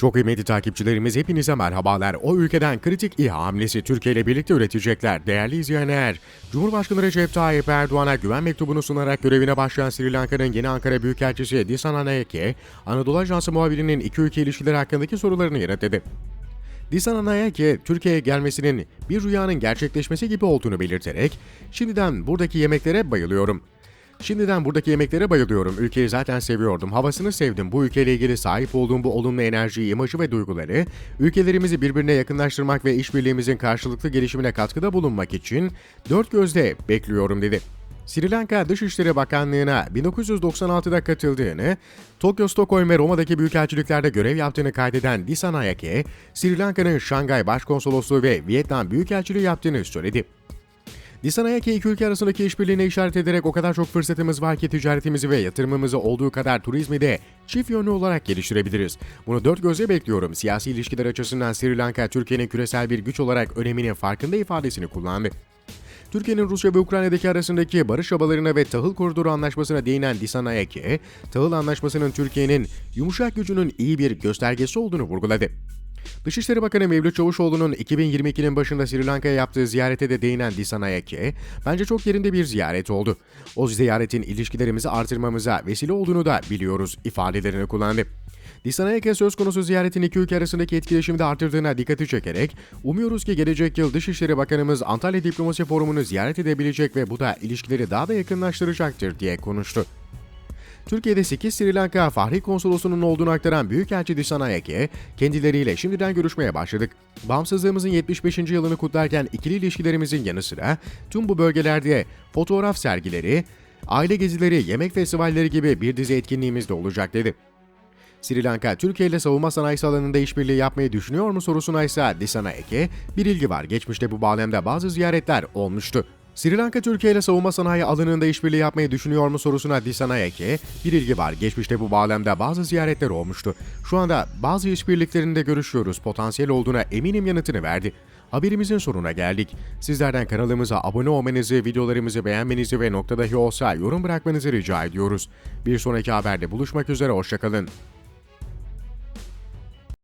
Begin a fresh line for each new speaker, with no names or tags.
Çok kıymetli takipçilerimiz hepinize merhabalar. O ülkeden kritik İHA hamlesi Türkiye ile birlikte üretecekler. Değerli izleyenler, Cumhurbaşkanı Recep Tayyip Erdoğan'a güven mektubunu sunarak görevine başlayan Sri Lanka'nın yeni Ankara Büyükelçisi Disan Anayake, Anadolu Ajansı muhabirinin iki ülke ilişkileri hakkındaki sorularını yanıtladı. Disan Anayake, Türkiye'ye gelmesinin bir rüyanın gerçekleşmesi gibi olduğunu belirterek, şimdiden buradaki yemeklere bayılıyorum. Şimdiden buradaki yemeklere bayılıyorum. Ülkeyi zaten seviyordum. Havasını sevdim. Bu ülkeyle ilgili sahip olduğum bu olumlu enerjiyi, imajı ve duyguları, ülkelerimizi birbirine yakınlaştırmak ve işbirliğimizin karşılıklı gelişimine katkıda bulunmak için dört gözle bekliyorum dedi. Sri Lanka Dışişleri Bakanlığı'na 1996'da katıldığını, Tokyo, Stockholm ve Roma'daki büyükelçiliklerde görev yaptığını kaydeden Disan Ayake, Sri Lanka'nın Şangay Başkonsolosluğu ve Vietnam Büyükelçiliği yaptığını söyledi. Disan Ayake iki ülke arasındaki işbirliğine işaret ederek o kadar çok fırsatımız var ki ticaretimizi ve yatırımımızı olduğu kadar turizmi de çift yönlü olarak geliştirebiliriz. Bunu dört gözle bekliyorum. Siyasi ilişkiler açısından Sri Lanka, Türkiye'nin küresel bir güç olarak öneminin farkında ifadesini kullandı. Türkiye'nin Rusya ve Ukrayna'daki arasındaki barış çabalarına ve tahıl koridoru anlaşmasına değinen Disan Ayake, tahıl anlaşmasının Türkiye'nin yumuşak gücünün iyi bir göstergesi olduğunu vurguladı. Dışişleri Bakanı Mevlüt Çavuşoğlu'nun 2022'nin başında Sri Lanka'ya yaptığı ziyarete de değinen Disan Ayake, bence çok yerinde bir ziyaret oldu. O ziyaretin ilişkilerimizi artırmamıza vesile olduğunu da biliyoruz ifadelerini kullandı. Disan Ayake söz konusu ziyaretin iki ülke arasındaki etkileşimi de artırdığına dikkati çekerek, umuyoruz ki gelecek yıl Dışişleri Bakanımız Antalya Diplomasi Forumu'nu ziyaret edebilecek ve bu da ilişkileri daha da yakınlaştıracaktır diye konuştu. Türkiye'de 8 Sri Lanka Fahri Konsolosu'nun olduğunu aktaran Büyükelçi Disan Ayake, kendileriyle şimdiden görüşmeye başladık. Bağımsızlığımızın 75. yılını kutlarken ikili ilişkilerimizin yanı sıra tüm bu bölgelerde fotoğraf sergileri, aile gezileri, yemek festivalleri gibi bir dizi etkinliğimiz de olacak dedi. Sri Lanka, Türkiye ile savunma sanayisi alanında işbirliği yapmayı düşünüyor mu sorusuna ise Disana Eke, bir ilgi var. Geçmişte bu bağlamda bazı ziyaretler olmuştu. Sri Lanka, Türkiye ile savunma sanayi alanında işbirliği yapmayı düşünüyor mu sorusuna Disana Eke, bir ilgi var. Geçmişte bu bağlamda bazı ziyaretler olmuştu. Şu anda bazı işbirliklerinde görüşüyoruz. Potansiyel olduğuna eminim yanıtını verdi. Haberimizin sonuna geldik. Sizlerden kanalımıza abone olmanızı, videolarımızı beğenmenizi ve nokta dahi olsa yorum bırakmanızı rica ediyoruz. Bir sonraki haberde buluşmak üzere, hoşçakalın.